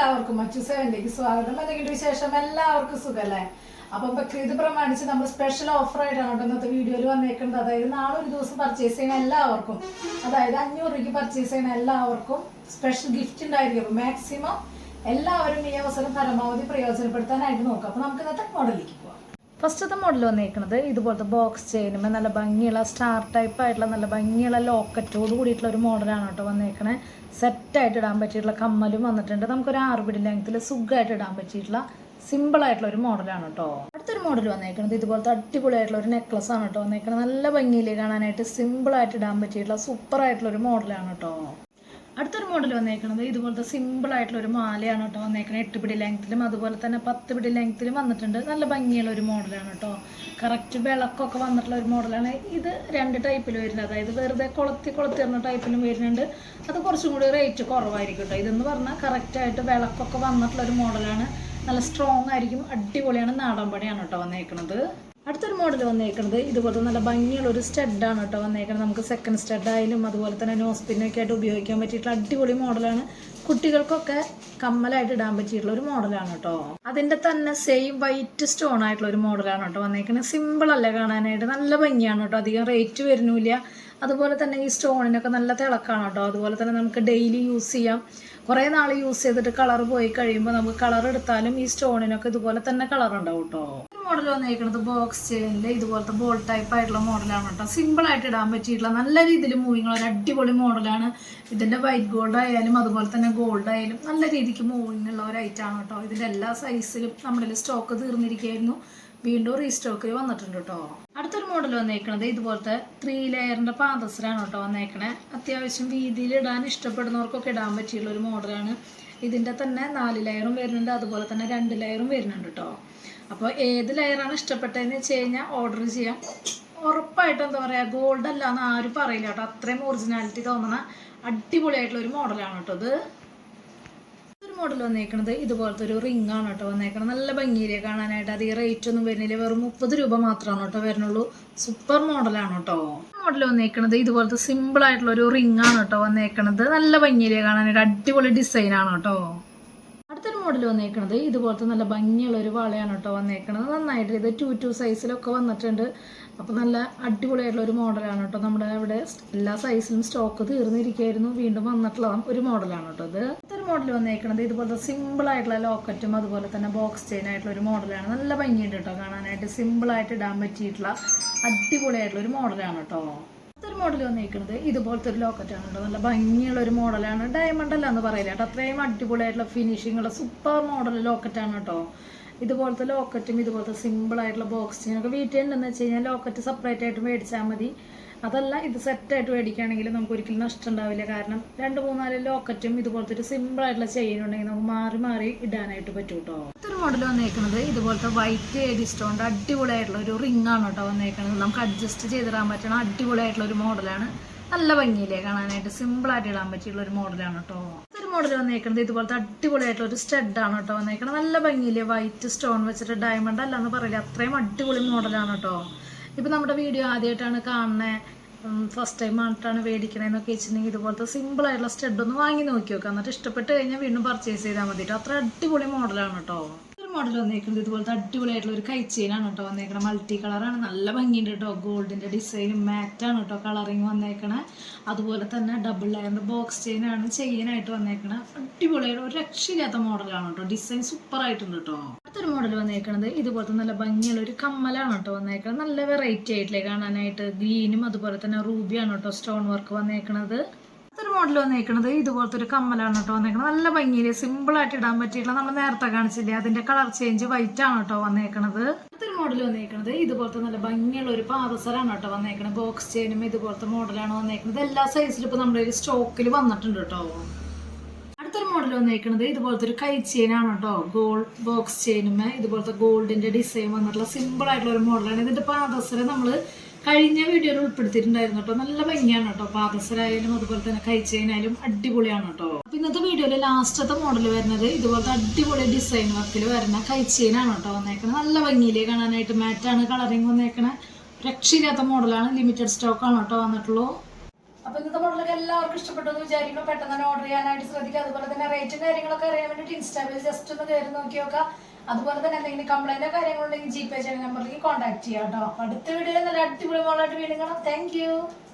എല്ലാവർക്കും മറ്റു സേവനിലേക്ക് സ്വാഗതം. അല്ലെങ്കിൽ വിശേഷം എല്ലാവർക്കും സുഖല്ലേ? അപ്പൊ ബക്രീദ് പ്രമാണിച്ച് നമ്മൾ സ്പെഷ്യൽ ഓഫർ ആയിട്ടാണ് ഇന്നത്തെ വീഡിയോയിൽ വന്നേക്കുന്നത്. അതായത് നാളെ ഒരു ദിവസം പർച്ചേസ് ചെയ്യുന്ന എല്ലാവർക്കും അതായത് അഞ്ഞൂറ് രൂപയ്ക്ക് പർച്ചേസ് ചെയ്യുന്ന എല്ലാവർക്കും സ്പെഷ്യൽ ഗിഫ്റ്റ് ഉണ്ടായിരിക്കും. അപ്പൊ മാക്സിമം എല്ലാവരും ഈ അവസരം പരമാവധി പ്രയോജനപ്പെടുത്താനായിട്ട് നോക്കാം. അപ്പൊ നമുക്ക് ഇന്നത്തെ മോഡലിലേക്ക് പോവാം. ഫസ്റ്റത്തെ മോഡൽ വന്നേക്കുന്നത് ഇതുപോലത്തെ ബോക്സ് ചെയിനും നല്ല ഭംഗിയുള്ള സ്റ്റാർ ടൈപ്പ് ആയിട്ടുള്ള നല്ല ഭംഗിയുള്ള ലോക്കറ്റോട് കൂടിയിട്ടുള്ള ഒരു മോഡലാണ് കേട്ടോ വന്നേക്കണേ. സെറ്റായിട്ട് ഇടാൻ പറ്റിയിട്ടുള്ള കമ്മലും വന്നിട്ടുണ്ട്. നമുക്കൊരു ആറ് പിടി ലെങ്ത്തിൽ സുഖമായിട്ട് ഇടാൻ പറ്റിയിട്ടുള്ള സിമ്പിൾ ആയിട്ടുള്ള ഒരു മോഡലാണ് കേട്ടോ. അടുത്തൊരു മോഡൽ വന്നേക്കുന്നത് ഇതുപോലത്തെ അടിപൊളിയായിട്ടുള്ള ഒരു നെക്ലസ് ആണ് കേട്ടോ വന്നേക്കുന്നത് നല്ല ഭംഗിയിൽ കാണാനായിട്ട് സിമ്പിൾ ആയിട്ട് ഇടാൻ പറ്റിയിട്ടുള്ള സൂപ്പർ ആയിട്ടുള്ള ഒരു മോഡലാണ് കേട്ടോ. അടുത്തൊരു മോഡൽ വന്നേക്കുന്നത് ഇതുപോലത്തെ സിമ്പിൾ ആയിട്ടുള്ള ഒരു മാലയാണ് കേട്ടോ വന്നേക്കുന്നത് എട്ട് പിടി ലെങ്ത്തിലും അതുപോലെ തന്നെ പത്ത് പിടി ലെങ്ത്തിലും വന്നിട്ടുണ്ട്. നല്ല ഭംഗിയുള്ള ഒരു മോഡലാണ് കേട്ടോ. കറക്റ്റ് വിളക്കൊക്കെ വന്നിട്ടുള്ള ഒരു മോഡലാണ് ഇത് രണ്ട് ടൈപ്പിൽ വരുന്നത്. അതായത് വെറുതെ കൊളത്തി കൊളത്തി വരുന്ന ടൈപ്പിലും വരുന്നുണ്ട്. അത് കുറച്ചും കൂടി റേറ്റ് കുറവായിരിക്കും കേട്ടോ. ഇതെന്ന് പറഞ്ഞാൽ കറക്റ്റായിട്ട് വിളക്കൊക്കെ വന്നിട്ടുള്ള ഒരു മോഡലാണ് നല്ല സ്ട്രോങ് ആയിരിക്കും. അടിപൊളിയാണ് നാടൻ പണിയാണ് കേട്ടോ വന്നേക്കുന്നത് അടുത്തൊരു മോഡൽ വന്നേക്കുന്നത് ഇതുപോലത്തെ നല്ല ഭംഗിയുള്ള ഒരു സ്റ്റഡാണ് കേട്ടോ വന്നേക്കുന്നത് നമുക്ക് സെക്കൻഡ് സ്റ്റഡ് ആയാലും അതുപോലെ തന്നെ നോസ്പിന്നൊക്കെ ആയിട്ട് ഉപയോഗിക്കാൻ പറ്റിയിട്ടുള്ള അടിപൊളി മോഡലാണ് കുട്ടികൾക്കൊക്കെ കമ്മലായിട്ട് ഇടാൻ പറ്റിയിട്ടുള്ള ഒരു മോഡലാണ് കേട്ടോ. അതിന്റെ തന്നെ സെയിം വൈറ്റ് സ്റ്റോൺ ആയിട്ടുള്ള ഒരു മോഡലാണ് കേട്ടോ വന്നേക്കുന്നത് സിമ്പിൾ അല്ല കാണാനായിട്ട്? നല്ല ഭംഗിയാണ് കേട്ടോ. അധികം റേറ്റ് വരുന്നില്ല. അതുപോലെ തന്നെ ഈ സ്റ്റോണിനൊക്കെ നല്ല തിളക്കാണ് കേട്ടോ. അതുപോലെ തന്നെ നമുക്ക് ഡെയിലി യൂസ് ചെയ്യാം. കുറേ നാൾ യൂസ് ചെയ്തിട്ട് കളർ പോയി കഴിയുമ്പോൾ നമുക്ക് കളർ എടുത്താലും ഈ സ്റ്റോണിനൊക്കെ ഇതുപോലെ തന്നെ കളർ ഉണ്ടാവും കേട്ടോ. മോഡൽ വന്നിരിക്കുന്നത് ബോക്സ് ചെയിനിൽ ഇതുപോലത്തെ ബോൾ ടൈപ്പ് ആയിട്ടുള്ള മോഡലാണ് കേട്ടോ സിമ്പിൾ ആയിട്ട് ഇടാൻ പറ്റിയിട്ടുള്ള നല്ല രീതിയിൽ മൂവിങ് ഒരു അടിപൊളി മോഡലാണ് ഇതിന്റെ വൈറ്റ് ഗോൾഡ് ആയാലും അതുപോലെ തന്നെ ഗോൾഡ് ആയാലും നല്ല രീതിക്ക് മൂവിങ് ഉള്ള ഒരു ഐറ്റമാണ് കേട്ടോ ഇതിന്റെ എല്ലാ സൈസിലും നമ്മുടെ സ്റ്റോക്ക് തീർന്നിരിക്കുകയായിരുന്നു. വീണ്ടും റീസ്റ്റോക്കിൽ വന്നിട്ടുണ്ട് കേട്ടോ അടുത്തൊരു മോഡൽ വന്നേക്കണത് ഇതുപോലത്തെ ത്രീ ലെയറിന്റെ പാദസരാണ് കേട്ടോ വന്നേക്കണേ. അത്യാവശ്യം വീതിയിൽ ഇടാൻ ഇഷ്ടപ്പെടുന്നവർക്കൊക്കെ ഇടാൻ പറ്റിയുള്ള ഒരു മോഡലാണ് ഇതിന്റെ തന്നെ നാല് ലെയറും വരുന്നുണ്ട്. അതുപോലെ തന്നെ രണ്ട് ലെയറും വരുന്നുണ്ട് കേട്ടോ അപ്പോൾ ഏത് ലെയറാണ് ഇഷ്ടപ്പെട്ടതെന്ന് വെച്ച് കഴിഞ്ഞാൽ ഓർഡർ ചെയ്യാം. ഉറപ്പായിട്ട് എന്താ പറയുക ഗോൾഡ് അല്ല എന്ന് ആരും പറയില്ല കേട്ടോ. അത്രയും ഒറിജിനാലിറ്റി തോന്നുന്ന അടിപൊളിയായിട്ടുള്ള ഒരു മോഡലാണ് കേട്ടോ ഇത്. ഒരു മോഡൽ വന്നേക്കണത് ഇതുപോലത്തെ ഒരു റിംഗ് ആണ് കേട്ടോ വന്നേക്കണത്. നല്ല ഭംഗിയിലെ കാണാനായിട്ട് അധികം റേറ്റ് ഒന്നും വരുന്നില്ല. വെറും മുപ്പത് രൂപ മാത്രമാണ് കേട്ടോ വരുന്നുള്ളൂ. സൂപ്പർ മോഡലാണ് കേട്ടോ. മോഡൽ വന്നേക്കണത് ഇതുപോലത്തെ സിമ്പിൾ ആയിട്ടുള്ള ഒരു റിംഗ് ആണ് കേട്ടോ വന്നേക്കണത്. നല്ല ഭംഗിയിലെ കാണാനായിട്ട് അടിപൊളി ഡിസൈൻ ആണ് കേട്ടോ. മോഡൽ വന്നേക്കണത്. ഇതുപോലത്തെ നല്ല ഭംഗിയുള്ള ഒരു വളയാണ് കേട്ടോ വന്നേക്കണത്. നന്നായിട്ട് ഇത് ടു ടു സൈസിലൊക്കെ വന്നിട്ടുണ്ട്. അപ്പോൾ നല്ല അടിപൊളിയായിട്ടുള്ള ഒരു മോഡലാണ് കേട്ടോ. നമ്മുടെ ഇവിടെ എല്ലാ സൈസിലും സ്റ്റോക്ക് തീർന്നിരിക്കുകയായിരുന്നു. വീണ്ടും വന്നിട്ടുള്ള ഒരു മോഡലാണ് കേട്ടോ ഇത്. ഇത്തരം മോഡൽ വന്നേക്കണത്. ഇതുപോലത്തെ സിമ്പിൾ ആയിട്ടുള്ള ലോക്കറ്റും അതുപോലെ തന്നെ ബോക്സ് ചെയിൻ ആയിട്ടുള്ള ഒരു മോഡലാണ്. നല്ല ഭംഗിയുണ്ട് കേട്ടോ കാണാനായിട്ട്. സിമ്പിളായിട്ട് ഇടാൻ പറ്റിയിട്ടുള്ള അടിപൊളിയായിട്ടുള്ള ഒരു മോഡലാണ് കേട്ടോ. മോഡൽ വന്നിരിക്കുന്നത് ഇതുപോലത്തെ ഒരു ലോക്കറ്റാണ് കേട്ടോ. നല്ല ഭംഗിയുള്ള ഒരു മോഡലാണ് ഡയമണ്ട് അല്ല എന്ന് പറയില്ല കേട്ടോ. അത്രയും അടിപൊളിയായിട്ടുള്ള ഫിനിഷിങ്ങുള്ള സൂപ്പർ മോഡൽ ലോക്കറ്റാണ് കേട്ടോ. ഇതുപോലത്തെ ലോക്കറ്റും ഇതുപോലത്തെ സിമ്പിൾ ആയിട്ടുള്ള ബോക്സിനൊക്കെ വീട്ടിൽ ഉണ്ടെന്ന് വെച്ച് കഴിഞ്ഞാൽ ലോക്കറ്റ് സെപ്പറേറ്റ് ആയിട്ട് മേടിച്ചാൽ മതി. അതല്ല ഇത് സെറ്റായിട്ട് മേടിക്കുകയാണെങ്കിൽ നമുക്ക് ഒരിക്കലും നഷ്ടം ഉണ്ടാവില്ല കാരണം രണ്ട് മൂന്നാൽ ലോക്കറ്റും ഇതുപോലത്തെ ഒരു സിമ്പിൾ ആയിട്ടുള്ള ചെയിൻ ഉണ്ടെങ്കിൽ നമുക്ക് മാറി മാറി ഇടാനായിട്ട് പറ്റും കേട്ടോ അടുത്തൊരു മോഡൽ വന്നേക്കുന്നത് ഇതുപോലത്തെ വൈറ്റ് ഏഡി സ്റ്റോണിന്റെ അടിപൊളിയായിട്ടുള്ള ഒരു റിംഗ് ആണ് കേട്ടോ വന്നേക്കുന്നത് നമുക്ക് അഡ്ജസ്റ്റ് ചെയ്തിടാൻ പറ്റണ അടിപൊളിയായിട്ടുള്ള ഒരു മോഡലാണ് നല്ല ഭംഗിയില്ലേ കാണാനായിട്ട്? സിമ്പിൾ ആയിട്ട് ഇടാൻ പറ്റിയുള്ള ഒരു മോഡലാണ് കേട്ടോ ഒരു മോഡൽ വന്നേക്കുന്നത് ഇതുപോലത്തെ അടിപൊളിയായിട്ടുള്ള ഒരു സ്റ്റഡ് ആണ് കേട്ടോ വന്നേക്കുന്നത് നല്ല ഭംഗിയില്ലേ? വൈറ്റ് സ്റ്റോൺ വെച്ചിട്ട് ഡയമണ്ട് അല്ല എന്ന് പറയില്ല? അത്രയും അടിപൊളി മോഡലാണ് കേട്ടോ ഇപ്പം നമ്മുടെ വീഡിയോ ആദ്യമായിട്ടാണ് കാണുന്നത് ഫസ്റ്റ് ടൈം ആയിട്ടാണ് മേടിക്കണതെന്നൊക്കെ വെച്ചിട്ടുണ്ടെങ്കിൽ ഇതുപോലത്തെ സിമ്പിൾ ആയിട്ടുള്ള സ്റ്റഡ് ഒന്ന് വാങ്ങി നോക്കി നോക്കാം. എന്നിട്ട് ഇഷ്ടപ്പെട്ട് കഴിഞ്ഞാൽ വീണ്ടും പർച്ചേസ് ചെയ്താൽ മതി കേട്ടോ അത്ര അടിപൊളി മോഡലാണ് കേട്ടോ മോഡൽ വന്നേക്കുന്നത്. ഇതുപോലത്തെ അടിപൊളിയായിട്ടുള്ള ഒരു കൈച്ചെയിനാണ് കേട്ടോ വന്നേക്കണത്. മൾട്ടി കളറാണ് നല്ല ഭംഗിയുണ്ട് കേട്ടോ. ഗോൾഡിന്റെ ഡിസൈനും മാറ്റാണ് കേട്ടോ കളറിങ് വന്നേക്കണേ അതുപോലെ തന്നെ ഡബിൾ ലയറിന്റെ ബോക്സ് ചെയിനാണ് ചെയിനായിട്ട് വന്നേക്കണേ അടിപൊളിയായിട്ട് ഒരു രക്ഷയില്ലാത്ത മോഡലാണ് കേട്ടോ. ഡിസൈൻ സൂപ്പർ ആയിട്ടുണ്ട് കേട്ടോ. അടുത്തൊരു മോഡൽ വന്നേക്കണത് ഇതുപോലത്തെ നല്ല ഭംഗിയുള്ള ഒരു കമ്മലാണ് കേട്ടോ വന്നേക്കണത്. നല്ല വെറൈറ്റി ആയിട്ടില്ലേ കാണാനായിട്ട് ഗ്രീനും അതുപോലെ തന്നെ റൂബിയാണ് കേട്ടോ സ്റ്റോൺ വർക്ക് വന്നേക്കണത്. മോഡൽ വന്നേക്കണത് ഇതുപോലത്തെ ഒരു കമ്മലാണ് കേട്ടോ വന്നേക്കണത്. നല്ല ഭംഗിയിൽ സിമ്പിൾ ആയിട്ട് ഇടാൻ പറ്റിയിട്ടുള്ള നമ്മൾ നേരത്തെ കാണിച്ചില്ലേ അതിന്റെ കളർ ചേഞ്ച് വൈറ്റ് ആണ് കേട്ടോ വന്നേക്കണത്. അടുത്തൊരു മോഡൽ വന്നേക്കണത് ഇതുപോലത്തെ നല്ല ഭംഗിയുള്ള ഒരു പാദസരാണ് കേട്ടോ വന്നേക്കണത്. ബോക്സ് ചെയിനും ഇതുപോലത്തെ മോഡലാണ് വന്നേക്കുന്നത് എല്ലാ സൈസിലും ഇപ്പൊ നമ്മുടെ സ്റ്റോക്കിൽ വന്നിട്ടുണ്ട് കേട്ടോ. അടുത്തൊരു മോഡൽ വന്നേക്കണത് ഇതുപോലത്തെ ഒരു കൈ ചെയിനാണ് കേട്ടോ. ഗോൾഡ് ബോക്സ് ചെയിനും ഇതുപോലത്തെ ഗോൾഡിന്റെ ഡിസൈൻ വന്നിട്ടുള്ള സിമ്പിൾ ആയിട്ടുള്ള ഒരു മോഡലാണ് ഇതിന്റെ പാദസരം നമ്മൾ കഴിഞ്ഞ വീഡിയോയിൽ ഉൾപ്പെടുത്തിയിട്ടുണ്ടായിരുന്നു കേട്ടോ നല്ല ഭംഗിയാണ് കേട്ടോ പാദസരായാലും അതുപോലെ തന്നെ കഴിച്ചതിനായാലും അടിപൊളിയാണ് കേട്ടോ അപ്പൊ ഇന്നത്തെ വീഡിയോയിൽ ലാസ്റ്റത്തെ മോഡൽ വരുന്നത് ഇതുപോലത്തെ അടിപൊളി ഡിസൈൻ വർക്കിൽ വരുന്ന കൈ ചെയിനാണ് കേട്ടോ വന്നേക്കണത് നല്ല ഭംഗിയിലേ കാണാനായിട്ട് മാറ്റാണ് കളറിങ് വന്നേക്കണേ. രക്ഷയില്ലാത്ത മോഡലാണ് ലിമിറ്റഡ് സ്റ്റോക്ക് ആണ് കേട്ടോ വന്നിട്ടുള്ളൂ. അപ്പൊ ഇന്നത്തെ മോഡലൊക്കെ എല്ലാവർക്കും ഇഷ്ടപ്പെട്ടു എന്ന് വിചാരിക്കുമ്പോൾ പെട്ടെന്ന് തന്നെ ഓർഡർ ചെയ്യാനായിട്ട് ശ്രദ്ധിക്കുക. അതുപോലെ തന്നെ റേറ്റും കാര്യങ്ങളൊക്കെ അറിയാൻ വേണ്ടിയിട്ട് ഇൻസ്റ്റാഗ്രാമിൽ ജസ്റ്റ് ഒന്ന് കയറി നോക്കി നോക്കാം അതുപോലെ തന്നെ എന്തെങ്കിലും കംപ്ലൈന്റ് കാര്യങ്ങളുണ്ടെങ്കിൽ ജി പേ ചെയ്യുന്ന നമ്പറിലേക്ക് കോൺടാക്ട് ചെയ്യാം കേട്ടോ അടുത്ത വീഡിയോയിൽ നല്ല അടിപൊളി മോളായിട്ട് വീണ്ടും കാണാം. താങ്ക്